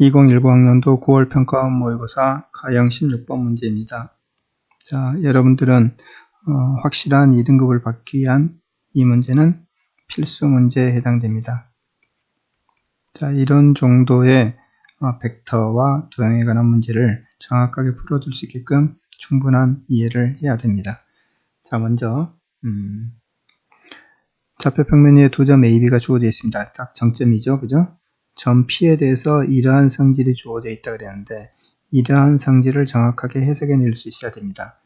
2019학년도 9월 평가원 모의고사 가형 16번 문제입니다. 자, 여러분들은 어, 확실한 2등급을 받기 위한 이 문제는 필수 문제에 해당됩니다. 자, 이런 정도의 어, 벡터와 도형에 관한 문제를 정확하게 풀어줄 수 있게끔 충분한 이해를 해야 됩니다. 자, 먼저 음, 좌표 평면 위에 두 점 A, B가 주어져 있습니다. 딱 정점이죠, 그죠? 점 P에 대해서 이러한 성질이 주어져 있다 그랬는데 이러한 성질을 정확하게 해석해 낼 수 있어야 됩니다.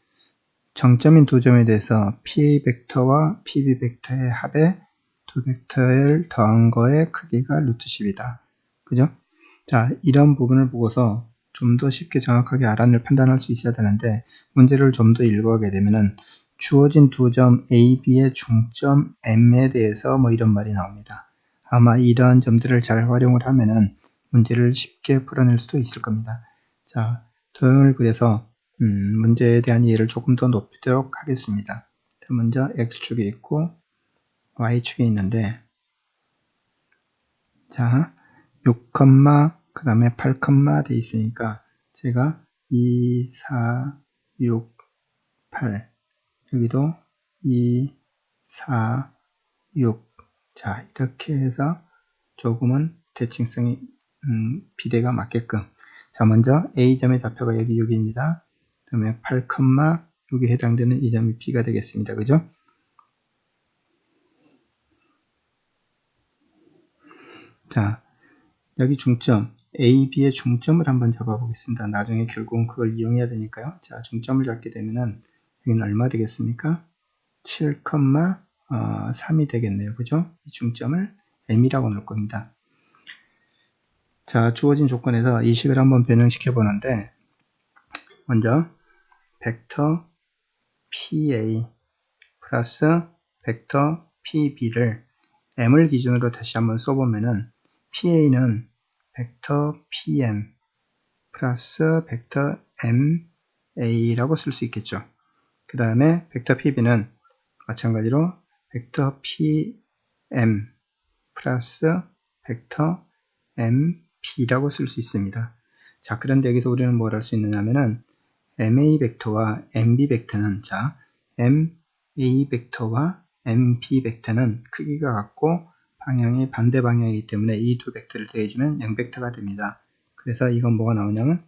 정점인 두 점에 대해서 P 벡터와 PB 벡터의 합에 두 벡터를 더한 거의 크기가 루트 10이다. 그죠? 자, 이런 부분을 보고서 좀 더 쉽게 정확하게 알아낼 판단할 수 있어야 되는데 문제를 좀 더 읽어가게 되면은 주어진 두 점 A, B의 중점 M에 대해서 뭐 이런 말이 나옵니다. 아마 이러한 점들을 잘 활용을 하면은 문제를 쉽게 풀어낼 수도 있을 겁니다. 자, 도형을 그래서 음, 문제에 대한 이해를 조금 더 높이도록 하겠습니다. 먼저 X축에 있고 Y축에 있는데 자, 6, 그 다음에 8, 돼 있으니까 제가 2, 4, 6, 8 여기도 2, 4, 6 자, 이렇게 해서 조금은 대칭성이 음, 비례가 맞게끔 자, 먼저 A점의 좌표가 여기 6입니다. 그 다음에 8, 6에 해당되는 이 점이 B가 되겠습니다. 그죠? 자, 여기 중점, A, B의 중점을 한번 잡아보겠습니다. 나중에 결국은 그걸 이용해야 되니까요. 자, 중점을 잡게 되면은 여기는 얼마 되겠습니까? 7, 어, 3이 되겠네요. 그죠? 이 중점을 m이라고 놓을 겁니다. 자, 주어진 조건에서 이 식을 한번 변형시켜 보는데 먼저 벡터 PA 플러스 벡터 PB를 m을 기준으로 다시 한번 써보면은 PA는 벡터 PM 플러스 벡터 MA라고 쓸 수 있겠죠. 그 다음에 벡터 PB는 마찬가지로 벡터 PM 플러스 벡터 MP라고 쓸 수 있습니다. 자, 그런데 여기서 우리는 뭘 할 수 있느냐 하면은 MA 벡터와 MB 벡터는 자, MA 벡터와 MP 벡터는 크기가 같고 방향이 반대 방향이기 때문에 이 두 벡터를 더해주면 0벡터가 됩니다. 그래서 이건 뭐가 나오냐면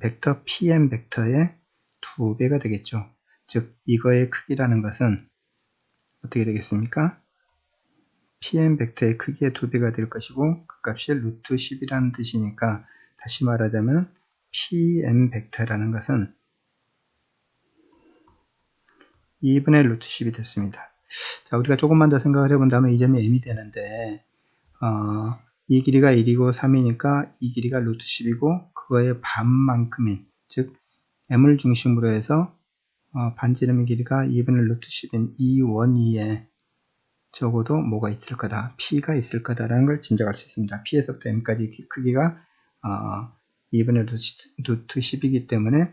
벡터 PM 벡터의 두 배가 되겠죠. 즉 이거의 크기라는 것은 어떻게 되겠습니까? pm 벡터의 크기의 두 배가 될 것이고 그 값이 루트 10이라는 뜻이니까 다시 말하자면 pm 벡터라는 것은 2분의 루트 10이 됐습니다. 자, 우리가 조금만 더 생각을 해본다면 이 점이 m이 되는데 어, 이 길이가 1이고 3이니까 이 길이가 루트 10이고 그거의 반만큼인 즉 m을 중심으로 해서 어, 반지름의 길이가 2분의 루트 10인 이 원위에 적어도 뭐가 있을 거다, p가 있을 거다라는 걸 짐작할 수 있습니다. p에서부터 m까지 크기가 어, 2분의 루트 10이기 때문에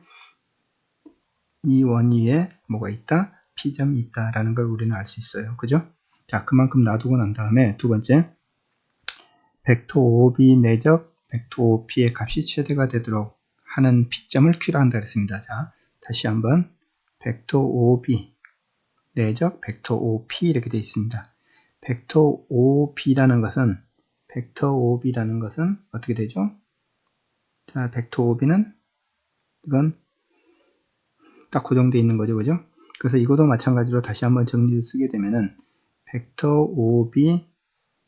이 원위에 뭐가 있다, p점이 있다라는 걸 우리는 알 수 있어요. 그죠? 자, 그만큼 놔두고 난 다음에 두 번째, 벡터 OB 내적 벡터 OP의 값이 최대가 되도록 하는 p점을 q라 한다 그랬습니다. 자, 다시 한번 벡터 OB 내적 벡터 OP 이렇게 되어 있습니다. 벡터 OB라는 것은 벡터 OB라는 것은 어떻게 되죠? 자, 벡터 OB는 이건 딱 고정되어 있는 거죠, 그죠? 그래서 이것도 마찬가지로 다시 한번 정리를 쓰게 되면은 벡터 OB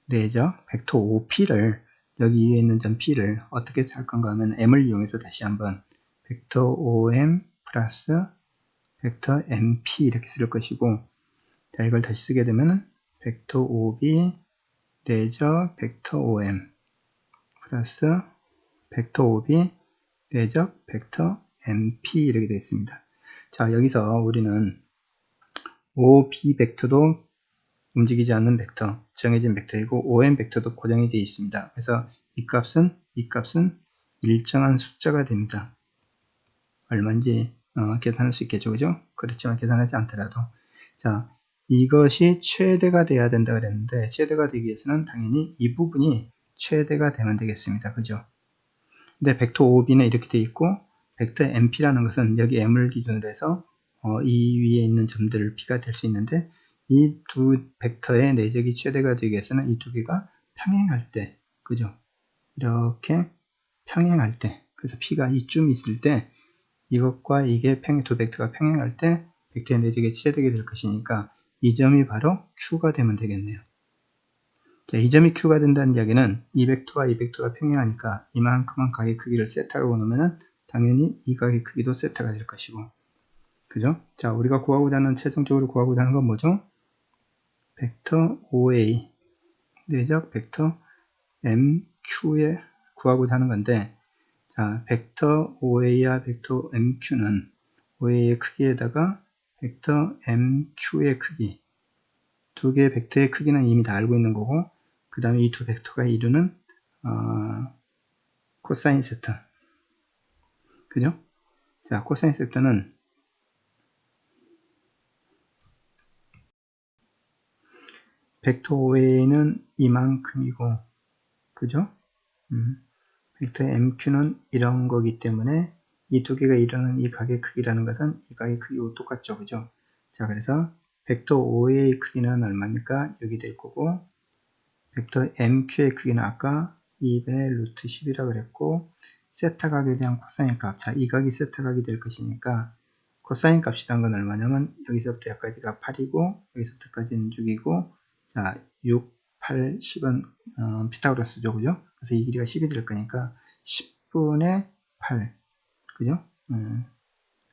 내적 벡터 OP를 여기 위에 있는 점 P를 어떻게 할 건가 하면 M을 이용해서 다시 한번 벡터 OM 플러스 벡터 mp 이렇게 쓸 것이고 자 이걸 다시 쓰게 되면은 벡터 ob 내적 벡터 om 플러스 벡터 ob 내적 벡터 mp 이렇게 되어 있습니다. 자 여기서 우리는 ob 벡터도 움직이지 않는 벡터 정해진 벡터이고 om 벡터도 고정이 되어 있습니다. 그래서 이 값은 이 값은 일정한 숫자가 됩니다. 얼마인지 어, 계산할 수 있겠죠. 그죠? 그렇지만 계산하지 않더라도. 자, 이것이 최대가 돼야 된다 그랬는데, 최대가 되기 위해서는 당연히 이 부분이 최대가 되면 되겠습니다. 그죠? 근데 벡터 OB는 이렇게 돼 있고 벡터 MP라는 것은 여기 M을 기준으로 해서 어, 이 위에 있는 점들을 P가 될 수 있는데 이 두 벡터의 내적이 최대가 되기 위해서는 이 두 개가 평행할 때 그죠? 이렇게 평행할 때 그래서 P가 이쯤 있을 때 이것과 이게 평, 두 벡터가 평행할 때 벡터의 내적이 최대가 될 것이니까 이 점이 바로 Q가 되면 되겠네요. 자, 이 점이 Q가 된다는 이야기는 이 벡터와 이 벡터가 평행하니까 이만큼만 각의 크기를 세타로 놓으면 당연히 이 각의 크기도 세타가 될 것이고 그죠? 자 우리가 구하고자 하는 최종적으로 구하고자 하는 건 뭐죠? 벡터 OA 내적 벡터 MQ에 구하고자 하는 건데 자 벡터 OA와 벡터 MQ는 OA의 크기에다가 벡터 MQ의 크기 두 개의 벡터의 크기는 이미 다 알고 있는 거고 그 다음에 이 두 벡터가 이루는 어, 코사인 세트 그죠? 자 코사인 세트는 벡터 OA는 이만큼이고 그죠? 음, 벡터 MQ는 이런 거기 때문에 이 두 개가 이루는 이 각의 크기라는 것은 이 각의 크기와 똑같죠 그죠? 자 그래서 벡터 OA의 크기는 얼마입니까? 여기 될 거고 벡터 MQ의 크기는 아까 2분의 루트 10이라고 그랬고 세타 각에 대한 코사인 값. 자, 이 각이 세타 각이 될 것이니까 코사인 값이란 건 얼마냐면 여기서부터 여기까지가 8이고 여기서부터까지는 6이고 자, 6, 8, 10은 어, 피타고라스죠. 그죠? 그래서 이 길이가 10이 될 거니까 10분의 8. 그죠? 음,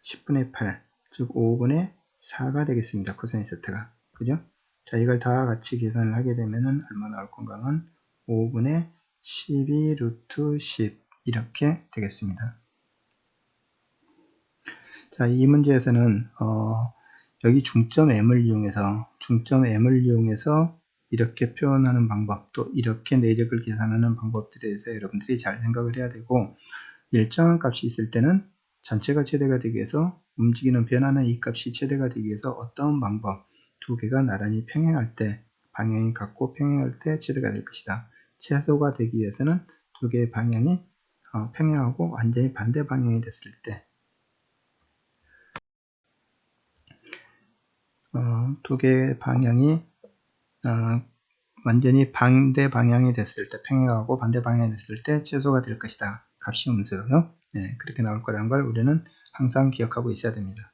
10분의 8. 즉 5분의 4가 되겠습니다. 코사인 세타가. 그죠? 자, 이걸 다 같이 계산을 하게 되면은 얼마 나올 건가 하면 5분의 12 루트 10 이렇게 되겠습니다. 자, 이 문제에서는 어, 여기 중점 m을 이용해서 중점 m을 이용해서 이렇게 표현하는 방법 또 이렇게 내적을 계산하는 방법들에 대해서 여러분들이 잘 생각을 해야 되고 일정한 값이 있을 때는 전체가 최대가 되기 위해서 움직이는 변하는 이 값이 최대가 되기 위해서 어떤 방법 두 개가 나란히 평행할 때 방향이 같고 평행할 때 최대가 될 것이다. 최소가 되기 위해서는 두 개의 방향이 어, 평행하고 완전히 반대 방향이 됐을 때, 어, 두 개의 방향이 어, 완전히 반대 방향이 됐을 때, 평행하고 반대 방향이 됐을 때 최소가 될 것이다. 값이 음수로요. 네, 그렇게 나올 거라는 걸 우리는 항상 기억하고 있어야 됩니다.